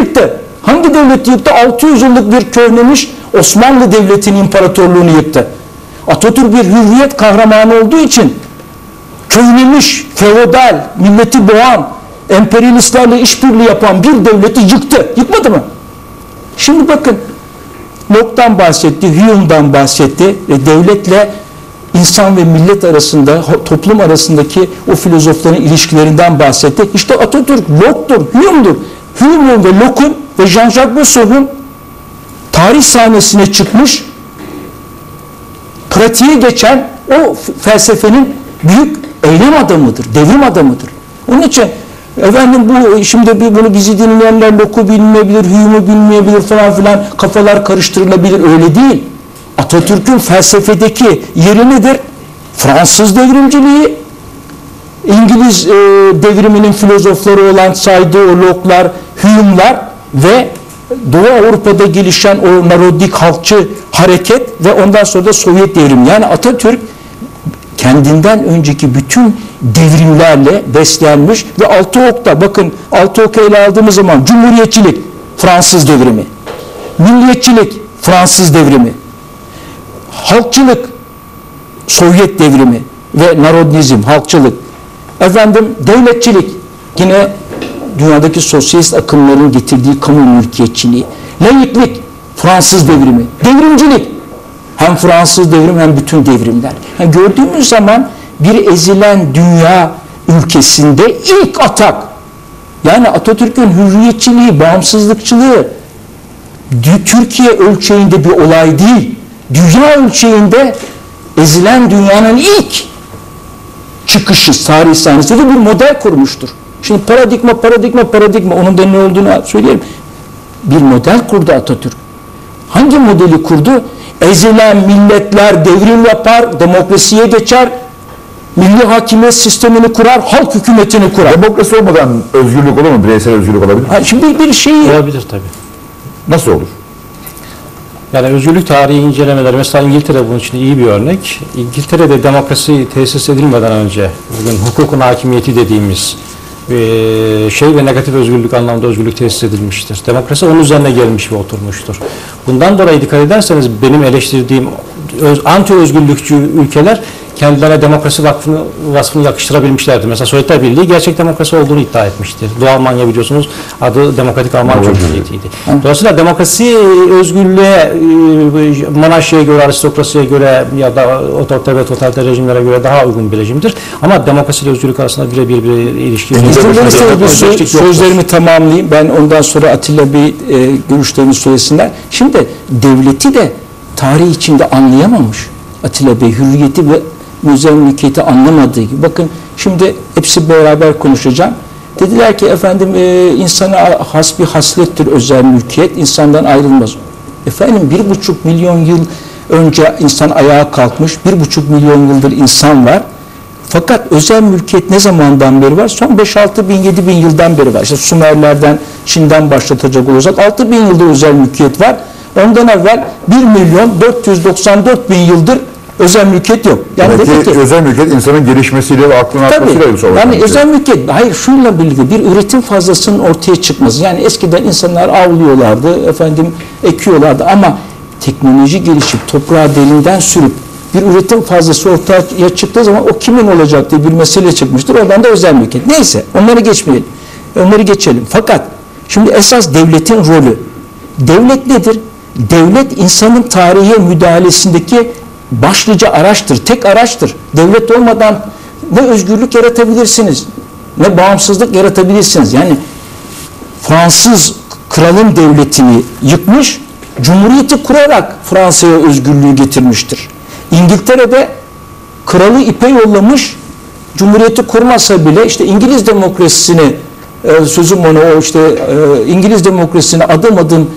yıktı? Hangi devleti yıktı? 600 yıllık bir köhnemiş Osmanlı Devleti'nin imparatorluğunu yıktı. Atatürk bir hürriyet kahramanı olduğu için köhnemiş, feodal, milleti boğan, emperyalistlerle işbirliği yapan bir devleti yıktı. Yıkmadı mı? Şimdi bakın Locke'dan bahsetti, Hume'dan bahsetti. E, devletle insan ve millet arasında, toplum arasındaki o filozofların ilişkilerinden bahsetti. İşte Atatürk Locke'dur, Hume'dur. Hume'un ve Locke'un ve Jean-Jacques Rousseau'nun tarih sahnesine çıkmış, pratiğe geçen o felsefenin büyük eylem adamıdır, devrim adamıdır. Onun için efendim bu şimdi bunu bizi dinleyenler Locke'u bilmeyebilir, Hume'u bilmeyebilir falan filan kafalar karıştırılabilir öyle değil. Atatürk'ün felsefedeki yeri nedir? Fransız devrimciliği, İngiliz e, devriminin filozofları olan saydığı Locke'lar, Hume'lar ve Doğu Avrupa'da gelişen o narodik halkçı hareket ve ondan sonra da Sovyet devrimi. Yani Atatürk kendinden önceki bütün devrimlerle beslenmiş ve altı okta bakın altı oku ele aldığımız zaman cumhuriyetçilik Fransız devrimi, milliyetçilik Fransız devrimi, halkçılık Sovyet devrimi ve narodnizm, halkçılık, efendim devletçilik. Yine dünyadaki sosyalist akımların getirdiği kamu mülkiyetçiliği, laiklik Fransız devrimi, devrimcilik. Hem Fransız devrim hem bütün devrimler. Yani gördüğümüz zaman bir ezilen dünya ülkesinde ilk atak. Yani Atatürk'ün hürriyetçiliği, bağımsızlıkçılığı Türkiye ölçeğinde bir olay değil. Dünya ölçeğinde ezilen dünyanın ilk çıkışı tarih sahnesinde bir model kurmuştur. Şimdi paradigma, paradigma, paradigma onun da ne olduğunu söyleyelim. Bir model kurdu Atatürk. Hangi modeli kurdu? Ezilen milletler devrim yapar, demokrasiye geçer, milli hakimiyet sistemini kurar, halk hükümetini kurar. Demokrasi olmadan özgürlük olur mu? Bireysel özgürlük olabilir mi? Ha, şimdi bir şeyi Olabilir tabii. Nasıl olur? Yani özgürlük tarihi incelemeleri mesela İngiltere bunun için iyi bir örnek. İngiltere'de demokrasi tesis edilmeden önce bugün hukukun hakimiyeti dediğimiz e, şey ve negatif özgürlük anlamda özgürlük tesis edilmiştir. Demokrasi onun üzerine gelmiş ve oturmuştur. Bundan dolayı dikkat ederseniz benim eleştirdiğim öz, anti özgürlükçü ülkeler kendilerine demokrasi vakfını, vasfını yakıştırabilmişlerdi. Mesela Sovyetler Birliği gerçek demokrasi olduğunu iddia etmiştir. Doğu Almanya biliyorsunuz adı Demokratik Alman Cumhuriyeti'ydi. Dolayısıyla demokrasi özgürlüğe e, monarşiye göre, aristokrasiye göre ya da otoriter ve totaliter rejimlere göre daha uygun bir rejimdir. Ama demokrasi ile özgürlük arasında birebir bir ilişki yok. Bir Özdeşlik yoktur. sözlerimi tamamlayayım. Ben ondan sonra Atilla Bey e, görüşlerini söylesinler. Şimdi devleti de tarih içinde anlayamamış Atilla Bey. Hürriyeti ve özel mülkiyeti anlamadığı gibi. Bakın şimdi hepsi beraber konuşacağım. Dediler ki efendim e, insana has bir haslettir özel mülkiyet. insandan ayrılmaz. Efendim bir buçuk milyon yıl önce insan ayağa kalkmış. Bir buçuk milyon yıldır insan var. Fakat özel mülkiyet ne zamandan beri var? Son 5-6 bin, 7 bin yıldan beri var. İşte Sümerlerden, Çin'den başlatacak olursak 6 bin yıldır özel mülkiyet var. Ondan evvel 1 milyon 494 bin yıldır özel mülkiyet yok. Yani Demek demek ki özel mülkiyet insanın gelişmesiyle ve aklının artmasıyla tabii, yani özel mülkiyet, hayır şuyla birlikte bir üretim fazlasının ortaya çıkması. Yani eskiden insanlar avlıyorlardı, efendim ekiyorlardı ama teknoloji gelişip toprağı derinden sürüp bir üretim fazlası ortaya çıktığı zaman o kimin olacak diye bir mesele çıkmıştır. Oradan da özel mülkiyet. Neyse onları geçmeyelim. Onları geçelim. Fakat şimdi esas devletin rolü. Devlet nedir? Devlet insanın tarihe müdahalesindeki başlıca araçtır. Tek araçtır. Devlet olmadan ne özgürlük yaratabilirsiniz ne bağımsızlık yaratabilirsiniz. Yani Fransız kralın devletini yıkmış, cumhuriyeti kurarak Fransa'ya özgürlüğü getirmiştir. İngiltere'de kralı ipe yollamış, cumhuriyeti kurmasa bile işte İngiliz demokrasisini e, sözüm onu o işte e, İngiliz demokrasisini adım adım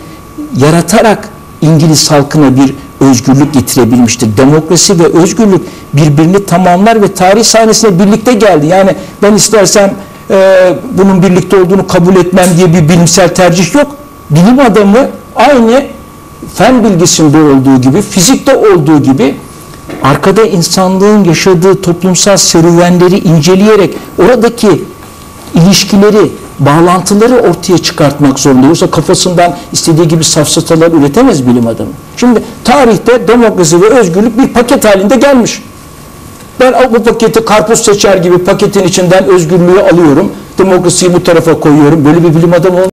yaratarak İngiliz halkına bir özgürlük getirebilmiştir. Demokrasi ve özgürlük birbirini tamamlar ve tarih sahnesine birlikte geldi. Yani ben istersem e, bunun birlikte olduğunu kabul etmem diye bir bilimsel tercih yok. Bilim adamı aynı fen bilgisinde olduğu gibi, fizikte olduğu gibi arkada insanlığın yaşadığı toplumsal serüvenleri inceleyerek oradaki ilişkileri bağlantıları ortaya çıkartmak zorunda. Yoksa kafasından istediği gibi safsatalar üretemez bilim adamı. Şimdi tarihte demokrasi ve özgürlük bir paket halinde gelmiş. Ben bu paketi karpuz seçer gibi paketin içinden özgürlüğü alıyorum. Demokrasiyi bu tarafa koyuyorum. Böyle bir bilim adamı